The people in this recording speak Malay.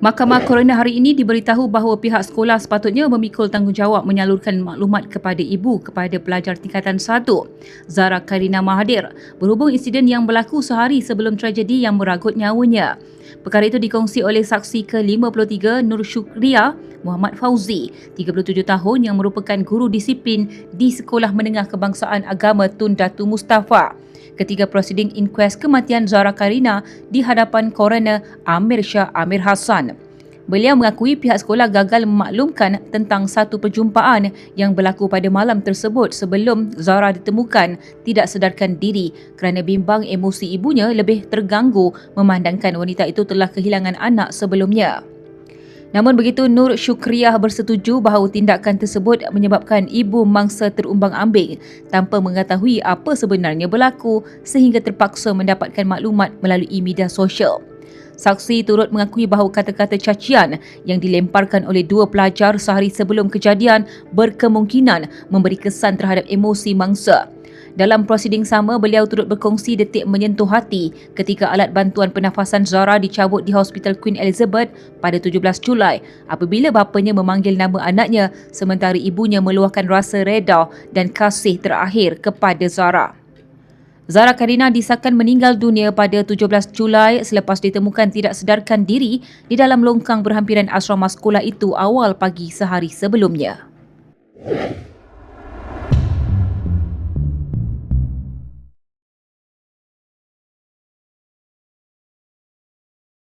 Mahkamah Coroner hari ini diberitahu bahawa pihak sekolah sepatutnya memikul tanggungjawab menyalurkan maklumat kepada ibu kepada pelajar tingkatan 1, Zara Karina Mahathir, berhubung insiden yang berlaku sehari sebelum tragedi yang meragut nyawanya. Perkara itu dikongsi oleh saksi ke-53 Nur Syukria Muhammad Fauzi, 37 tahun yang merupakan guru disiplin di Sekolah Menengah Kebangsaan Agama Tun Datu Mustafa ketika prosiding inquest kematian Zara Karina di hadapan coroner Amir Shah Amir Hassan. Beliau mengakui pihak sekolah gagal memaklumkan tentang satu perjumpaan yang berlaku pada malam tersebut sebelum Zara ditemukan tidak sedarkan diri kerana bimbang emosi ibunya lebih terganggu memandangkan wanita itu telah kehilangan anak sebelumnya. Namun begitu Nur Syukriah bersetuju bahawa tindakan tersebut menyebabkan ibu mangsa terumbang ambing tanpa mengetahui apa sebenarnya berlaku sehingga terpaksa mendapatkan maklumat melalui media sosial. Saksi turut mengakui bahawa kata-kata cacian yang dilemparkan oleh dua pelajar sehari sebelum kejadian berkemungkinan memberi kesan terhadap emosi mangsa. Dalam prosiding sama, beliau turut berkongsi detik menyentuh hati ketika alat bantuan pernafasan Zara dicabut di Hospital Queen Elizabeth pada 17 Julai apabila bapanya memanggil nama anaknya sementara ibunya meluahkan rasa reda dan kasih terakhir kepada Zara. Zara Karina disahkan meninggal dunia pada 17 Julai selepas ditemukan tidak sedarkan diri di dalam longkang berhampiran asrama sekolah itu awal pagi sehari sebelumnya.